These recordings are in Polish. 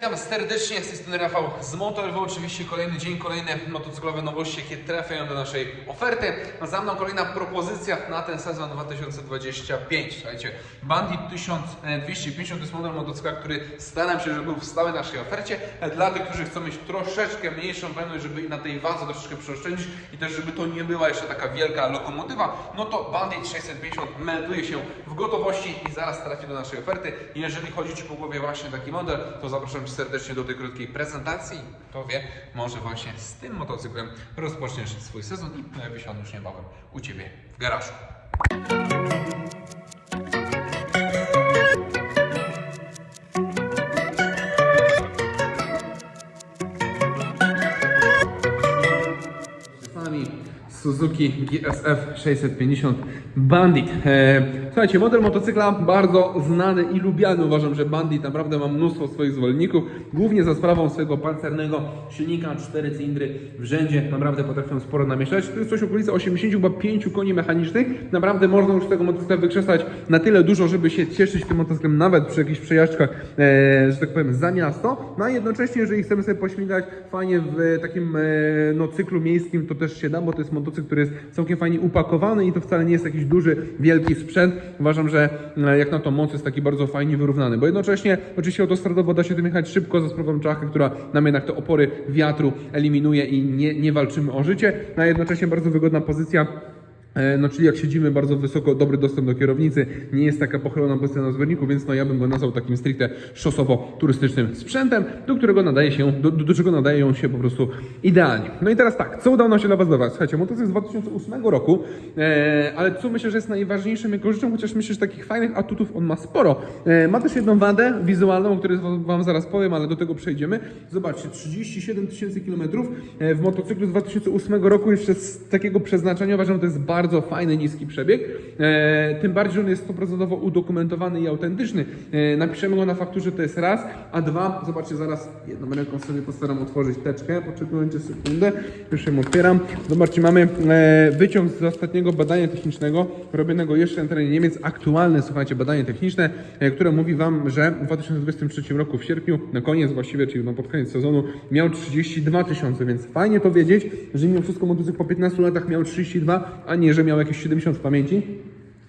Witam serdecznie, z tej strony Rafał z Motorwo. Oczywiście kolejny dzień, kolejne motocyklowe nowości, jakie trafiają do naszej oferty. Za mną kolejna propozycja na ten sezon 2025. Słuchajcie, Bandit 1250 to jest model motocykla, który staram się, żeby był w stałej naszej ofercie. Dla tych, którzy chcą mieć troszeczkę mniejszą pojemność, żeby na tej wadze troszeczkę przeoszczędzić i też, żeby to nie była jeszcze taka wielka lokomotywa, no to Bandit 650 melduje się w gotowości i zaraz trafi do naszej oferty. Jeżeli chodzi Ci po głowie właśnie taki model, to zapraszam serdecznie do tej krótkiej prezentacji. Kto wie, może właśnie z tym motocyklem rozpoczniesz swój sezon i pojawi się on już niebawem u Ciebie w garażu. Suzuki GSF 650 Bandit. E, słuchajcie, model motocykla bardzo znany i lubiany. Uważam, że Bandit naprawdę ma mnóstwo swoich zwolenników, głównie za sprawą swojego pancernego silnika, 4 cylindry w rzędzie. Naprawdę potrafią sporo namieszać. To jest coś okolice 85 koni mechanicznych. Naprawdę można już tego motocykla wykrzesać na tyle dużo, żeby się cieszyć tym motocyklem nawet przy jakichś przejażdżkach, e, że tak powiem, za miasto. No a jednocześnie, jeżeli chcemy sobie pośmigać fajnie w takim e, no, cyklu miejskim, to też się da, bo to jest motocykl, który jest całkiem fajnie upakowany i to wcale nie jest jakiś duży, wielki sprzęt. Uważam, że e, jak na to moc jest taki bardzo fajnie wyrównany, bo jednocześnie oczywiście autostradowo da się tym jechać szybko za sprawą czachy, która nam jednak te opory wiatru eliminuje i nie, nie walczymy o życie, no a jednocześnie bardzo wygodna pozycja No, czyli jak siedzimy bardzo wysoko, dobry dostęp do kierownicy, nie jest taka pochylona pozycja na zbiorniku, więc no ja bym go nazwał takim stricte szosowo-turystycznym sprzętem, do którego nadaje się, do, do, czego nadaje on się po prostu idealnie. No i teraz tak, co udało nam się dla Was dawać? Słuchajcie, motocykl z 2008 roku, e, ale co myślę, że jest najważniejszym jego rzeczą, chociaż myślę, że takich fajnych atutów on ma sporo. E, ma też jedną wadę wizualną, o której Wam zaraz powiem, ale do tego przejdziemy. Zobaczcie, 37 tysięcy kilometrów e, w motocyklu z 2008 roku, jeszcze z takiego przeznaczenia uważam, że to jest bardzo fajny, niski przebieg. E, tym bardziej, że on jest 100% udokumentowany i autentyczny. E, napiszemy go na fakturze, to jest raz, a dwa, zobaczcie, zaraz jedną ręką sobie postaram otworzyć teczkę, poczekujcie sekundę, już ją otwieram. Zobaczcie, mamy e, wyciąg z ostatniego badania technicznego, robionego jeszcze na terenie Niemiec, aktualne, słuchajcie, badanie techniczne, które mówi Wam, że w 2023 roku w sierpniu, na koniec właściwie, czyli no pod koniec sezonu, miał 32 tysiące, więc fajnie to wiedzieć, że mimo wszystko motocykl po 15 latach miał 32, a nie, że miał jakieś 70 w pamięci.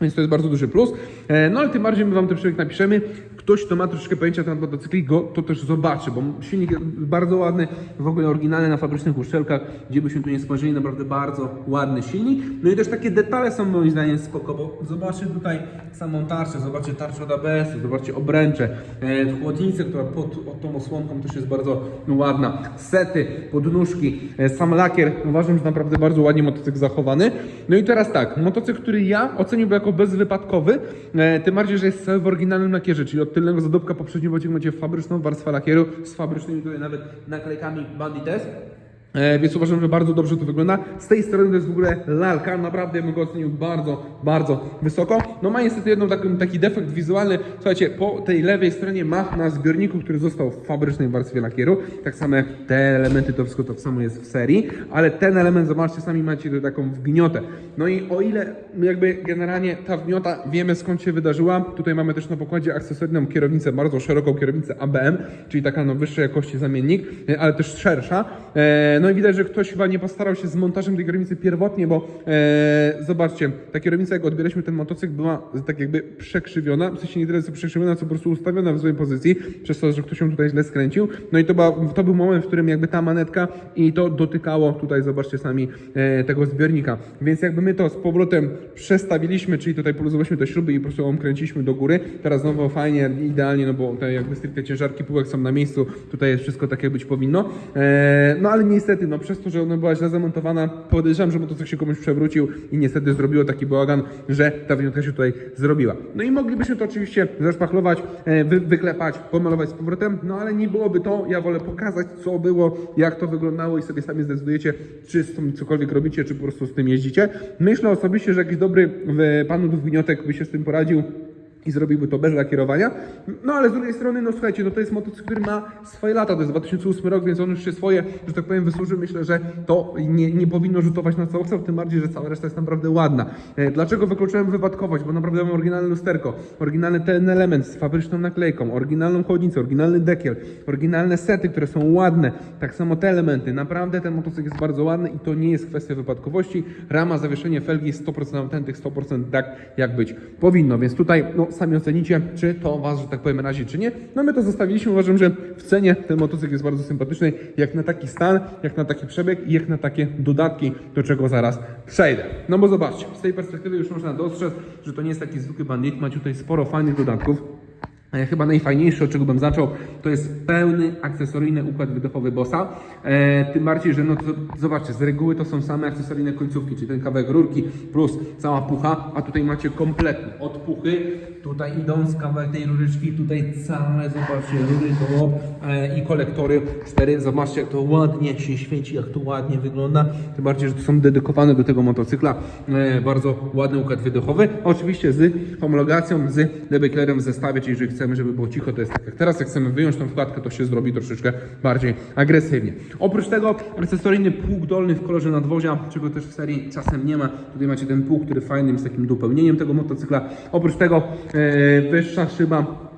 Więc to jest bardzo duży plus. E, No ale tym bardziej my Wam ten przebieg napiszemy. Ktoś, kto ma troszeczkę pojęcia na motocykli, go to też zobaczy, bo silnik jest bardzo ładny, w ogóle oryginalny na fabrycznych uszczelkach, gdzie byśmy tu nie spojrzeli, naprawdę bardzo ładny silnik. No i też takie detale są moim zdaniem spoko, bo zobaczcie tutaj samą tarczę, zobaczcie tarczę od ABS-u, zobaczcie obręcze, e, chłodnicę, która pod, pod tą osłonką też jest bardzo ładna, sety, podnóżki, e, sam lakier, uważam, że naprawdę bardzo ładnie motocykl zachowany. No i teraz tak, motocykl, który ja oceniłbym jako bezwypadkowy, e, tym bardziej, że jest cały w oryginalnym lakierze, czyli od tylnego zadupka poprzedniego macie fabryczną warstwę lakieru z fabrycznymi tutaj nawet naklejkami Bandites. E, więc uważam, że bardzo dobrze to wygląda. Z tej strony to jest w ogóle lalka, naprawdę bym go ocenił bardzo, bardzo wysoko. No ma niestety jedną taki, taki defekt wizualny. Słuchajcie, po tej lewej stronie ma na zbiorniku, który został w fabrycznej warstwie lakieru. Tak samo te elementy, to wszystko tak samo jest w serii, ale ten element, zobaczcie, sami macie tu taką wgniotę. No i o ile jakby generalnie ta wgniota wiemy skąd się wydarzyła, tutaj mamy też na pokładzie akcesoryjną kierownicę, bardzo szeroką kierownicę ABM, czyli taka no wyższej jakości zamiennik, e, ale też szersza. E, no i widać, że ktoś chyba nie postarał się z montażem tej kierownicy pierwotnie, bo e, zobaczcie, ta kierownica, jak odbieraliśmy ten motocykl, była tak jakby przekrzywiona, w sensie nie tyle co przekrzywiona, co po prostu ustawiona w złej pozycji, przez to, że ktoś ją tutaj źle skręcił. No i to, była, to był moment, w którym jakby ta manetka i to dotykało tutaj, zobaczcie sami, e, tego zbiornika. Więc jakby my to z powrotem przestawiliśmy, czyli tutaj poluzowaliśmy te śruby i po prostu ją kręciliśmy do góry. Teraz znowu fajnie, idealnie, no bo te jakby stricte ciężarki półek są na miejscu, tutaj jest wszystko tak jak być powinno. E, no ale niestety, no przez to, że ona była źle zamontowana, podejrzewam, że motocykl się komuś przewrócił i niestety zrobiło taki bałagan, że ta winiutka się tutaj zrobiła. No i moglibyśmy to oczywiście zaszpachlować, e, wy, wyklepać, pomalować z powrotem, no ale nie byłoby to, ja wolę pokazać co było, jak to wyglądało i sobie sami zdecydujecie, czy z tym cokolwiek robicie, czy po prostu z tym jeździcie. Myślę osobiście, że jakiś dobry panu Dwiniotek by się z tym poradził. I zrobiłby to bez lakierowania. No ale z drugiej strony, no słuchajcie, no to jest motocykl, który ma swoje lata, to jest 2008 rok, więc on już się swoje, że tak powiem, wysłużył. Myślę, że to nie, nie powinno rzutować na cały tym bardziej, że cała reszta jest naprawdę ładna. E, Dlaczego wykluczyłem wypadkowość? Bo naprawdę mam oryginalne lusterko, oryginalny ten element z fabryczną naklejką, oryginalną chłodnicę, oryginalny dekiel, oryginalne sety, które są ładne, tak samo te elementy. Naprawdę ten motocykl jest bardzo ładny i to nie jest kwestia wypadkowości. Rama, zawieszenie felgi 100% autentyk, 100% tak jak być powinno, więc tutaj no, sami ocenicie, czy to Was, że tak powiem, razi, czy nie. No my to zostawiliśmy, uważam, że w cenie ten motocykl jest bardzo sympatyczny, jak na taki stan, jak na taki przebieg i jak na takie dodatki, do czego zaraz przejdę. No bo zobaczcie, z tej perspektywy już można dostrzec, że to nie jest taki zwykły bandit, macie tutaj sporo fajnych dodatków. Chyba najfajniejsze, od czego bym zaczął, to jest pełny akcesoryjny układ wydechowy Bossa. E, tym bardziej, że no to, zobaczcie, z reguły to są same akcesoryjne końcówki, czyli ten kawałek rurki plus cała pucha, a tutaj macie kompletny od puchy, tutaj idąc kawałek tej ruryczki, tutaj całe, zobaczcie, rury do e, i kolektory cztery. Zobaczcie, jak to ładnie się świeci, jak to ładnie wygląda. Tym bardziej, że to są dedykowane do tego motocykla. E, bardzo ładny układ wydechowy. Oczywiście z homologacją, z debeklerem w zestawie, czyli jeżeli chcemy, żeby było cicho, to jest tak jak teraz. Jak chcemy wyjąć tą wkładkę, to się zrobi troszeczkę bardziej agresywnie. Oprócz tego akcesoryjny pług dolny w kolorze nadwozia, czego też w serii czasem nie ma. Tutaj macie ten pług, który fajnym jest takim dopełnieniem tego motocykla. Oprócz tego e, wyższa szyba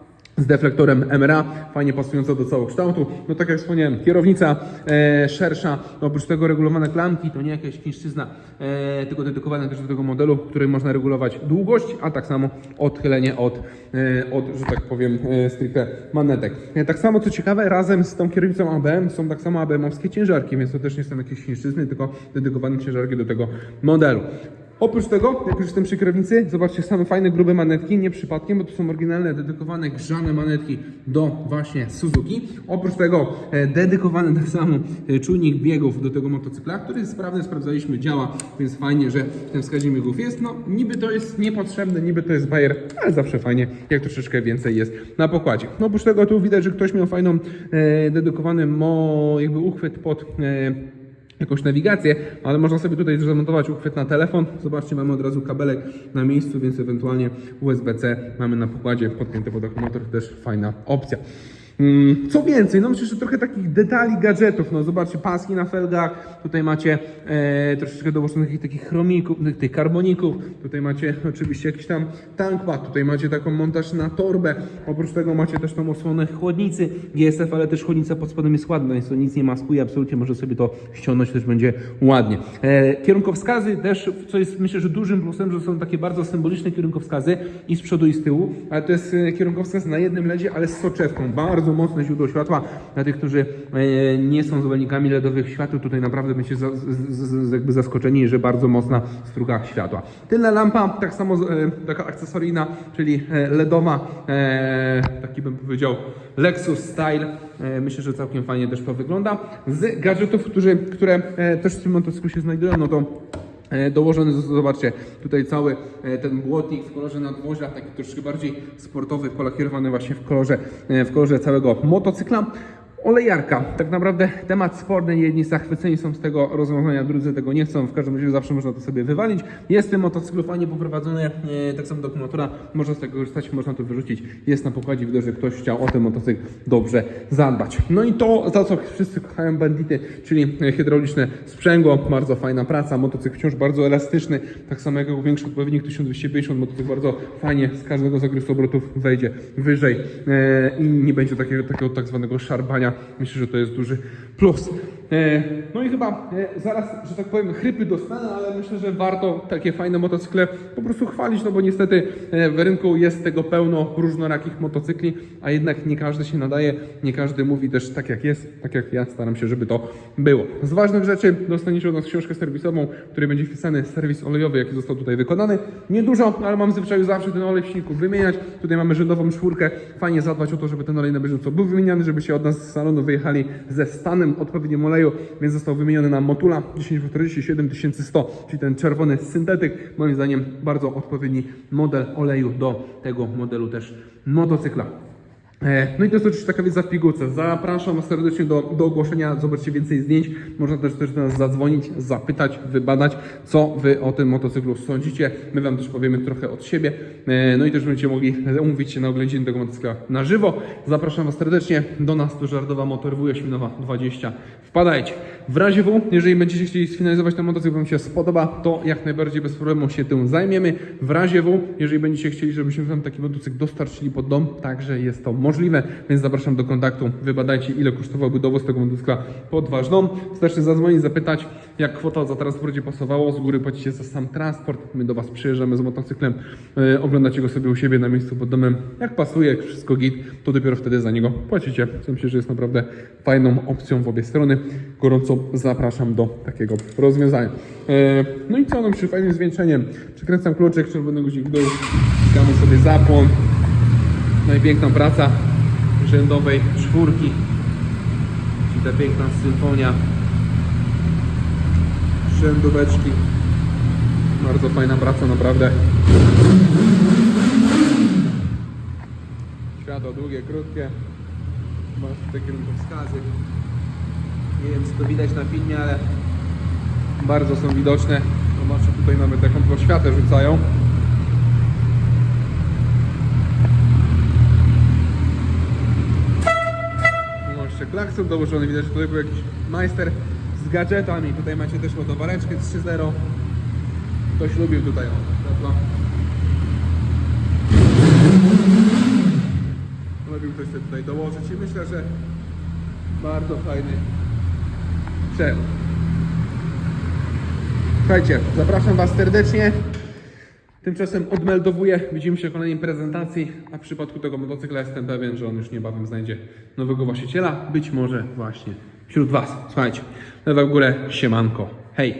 z deflektorem MRA, fajnie pasująca do całokształtu. No tak jak wspomniałem, kierownica e, szersza, no, oprócz tego regulowane klamki, to nie jakaś chińszczyzna, e, tylko dedykowane też do tego modelu, w którym można regulować długość, a tak samo odchylenie od, e, od że tak powiem, e, stricte manetek. E, tak samo, co ciekawe, razem z tą kierownicą ABM są tak samo ABM-owskie ciężarki, więc to też nie są jakieś chińszczyzny, tylko dedykowane ciężarki do tego modelu. Oprócz tego, jak już jestem przy kierownicy, zobaczcie same fajne, grube manetki, nie przypadkiem, bo to są oryginalne, dedykowane, grzane manetki do właśnie Suzuki. Oprócz tego e, dedykowany tak samo e, czujnik biegów do tego motocykla, który jest sprawny, sprawdzaliśmy, działa, więc fajnie, że ten wskaźnik biegów jest. No, niby to jest niepotrzebne, niby to jest bajer, ale zawsze fajnie, jak troszeczkę więcej jest na pokładzie. No, oprócz tego tu widać, że ktoś miał fajną, e, dedykowany mo, jakby uchwyt pod... E, jakąś nawigację, ale można sobie tutaj zamontować uchwyt na telefon. Zobaczcie, mamy od razu kabelek na miejscu, więc ewentualnie USB-C mamy na pokładzie podpięty pod akumulator, też fajna opcja. Mm, Co więcej, no myślę, że trochę takich detali, gadżetów, no zobaczcie, paski na felgach, tutaj macie e, troszeczkę dołożonych takich, takich chromików, tych, tych karboników, tutaj macie oczywiście jakiś tam tankpad, tutaj macie taką montaż na torbę, oprócz tego macie też tą osłonę chłodnicy GSF, ale też chłodnica pod spodem jest ładna, więc to nic nie maskuje, absolutnie może sobie to ściągnąć, też będzie ładnie. E, kierunkowskazy też, co jest myślę, że dużym plusem, że są takie bardzo symboliczne kierunkowskazy i z przodu i z tyłu, ale to jest e, kierunkowskaz na jednym LEDzie, ale z soczewką, bardzo mocne źródło światła dla tych, którzy e, nie są zwolennikami LEDowych świateł, tutaj naprawdę będziecie jakby zaskoczeni, że bardzo mocna struga światła. Tylna lampa, tak samo e, taka akcesoryjna, czyli e, LEDowa, taki bym powiedział Lexus Style. Myślę, że całkiem fajnie też to wygląda. Z gadżetów, które też w tym motocyklu się znajdują, no to Dołożony, z- zobaczcie, tutaj cały e, ten błotnik w kolorze nadwozia, taki troszkę bardziej sportowy, polakierowany właśnie w kolorze, e, w kolorze całego motocykla. Olejarka, tak naprawdę temat sporny, jedni zachwyceni są z tego rozwiązania, drudzy tego nie chcą, w każdym razie zawsze można to sobie wywalić. Jest tym motocyklu fajnie poprowadzony, e, tak samo do akumulatora, można z tego korzystać, można to wyrzucić, jest na pokładzie, widać, że ktoś chciał o ten motocykl dobrze zadbać. No i to, za co wszyscy kochają bandity, czyli hydrauliczne sprzęgło, bardzo fajna praca, motocykl wciąż bardzo elastyczny, tak samo jak jego większy odpowiednik 1250, motocykl bardzo fajnie z każdego zakresu obrotów wejdzie wyżej e, i nie będzie takiego, takiego tak zwanego szarpania. Myślę, że to jest duży plus. E, no i chyba e, zaraz, że tak powiem, chrypy dostanę, ale myślę, że warto takie fajne motocykle po prostu chwalić, no bo niestety e, w rynku jest tego pełno różnorakich motocykli, a jednak nie każdy się nadaje, nie każdy mówi też tak jak jest, tak jak ja staram się, żeby to było. Z ważnych rzeczy dostaniecie od nas książkę serwisową, w której będzie wpisany serwis olejowy, jaki został tutaj wykonany. Niedużo, ale mam w zwyczaju zawsze ten olej w silniku wymieniać. Tutaj mamy rzędową czwórkę, fajnie zadbać o to, żeby ten olej na bieżąco był wymieniany, żeby się od nas z salonu wyjechali ze stanem odpowiednim oleju, więc został wymieniony na Motula 10W47 czyli ten czerwony syntetyk. Moim zdaniem bardzo odpowiedni model oleju do tego modelu też motocykla. E, No i to jest oczywiście taka wiedza w pigułce. Zapraszam serdecznie do, do ogłoszenia. Zobaczcie więcej zdjęć. Można też, też do nas zadzwonić, zapytać, wybadać, co Wy o tym motocyklu sądzicie. My Wam też powiemy trochę od siebie. E, No i też będziecie mogli umówić się na oględziny tego motocykla na żywo. Zapraszam Was serdecznie do nas, do Żardowa Motor Wuja Świnowa 20. Wpadajcie. W razie W, jeżeli będziecie chcieli sfinalizować ten motocykl, Wam się spodoba, to jak najbardziej bez problemu się tym zajmiemy. W razie W, jeżeli będziecie chcieli, żebyśmy Wam taki motocykl dostarczyli pod dom, także jest to możliwe, więc zapraszam do kontaktu. Wybadajcie, ile kosztowałby dowóz tego motocykla pod Wasz dom. Wystarczy zadzwonić, zapytać, jak kwota za transport będzie pasowało. Z góry płacicie za sam transport. My do Was przyjeżdżamy z motocyklem, e, oglądacie go sobie u siebie na miejscu pod domem. Jak pasuje, jak wszystko git, to dopiero wtedy za niego płacicie. Myślę, że jest naprawdę fajną opcją w obie strony. Gorąco zapraszam do takiego rozwiązania. E, No i co, no przy fajnym zwieńczeniem. Przykręcam kluczyk, czerwony guzik w dół, ściskamy sobie zapłon. No i piękna praca rzędowej czwórki. Czyli ta piękna symfonia rzędóweczki. Bardzo fajna praca, naprawdę. Światło długie, krótkie. Masz te kierunkowskazy. Nie wiem, czy to widać na filmie, ale bardzo są widoczne. Zobaczcie, tutaj mamy taką poświatę rzucają. No, jeszcze klakson dołożony, widać, że tutaj był jakiś majster z gadżetami. Tutaj macie też ładowareczkę 3.0. Ktoś lubił tutaj o, światła. Lubił ktoś sobie tutaj dołożyć i myślę, że bardzo fajny cel. Słuchajcie, zapraszam Was serdecznie. Tymczasem odmeldowuję, widzimy się w kolejnej prezentacji, a w przypadku tego motocykla jestem pewien, że on już niebawem znajdzie nowego właściciela, być może właśnie wśród Was. Słuchajcie, lewa w górę, siemanko, hej!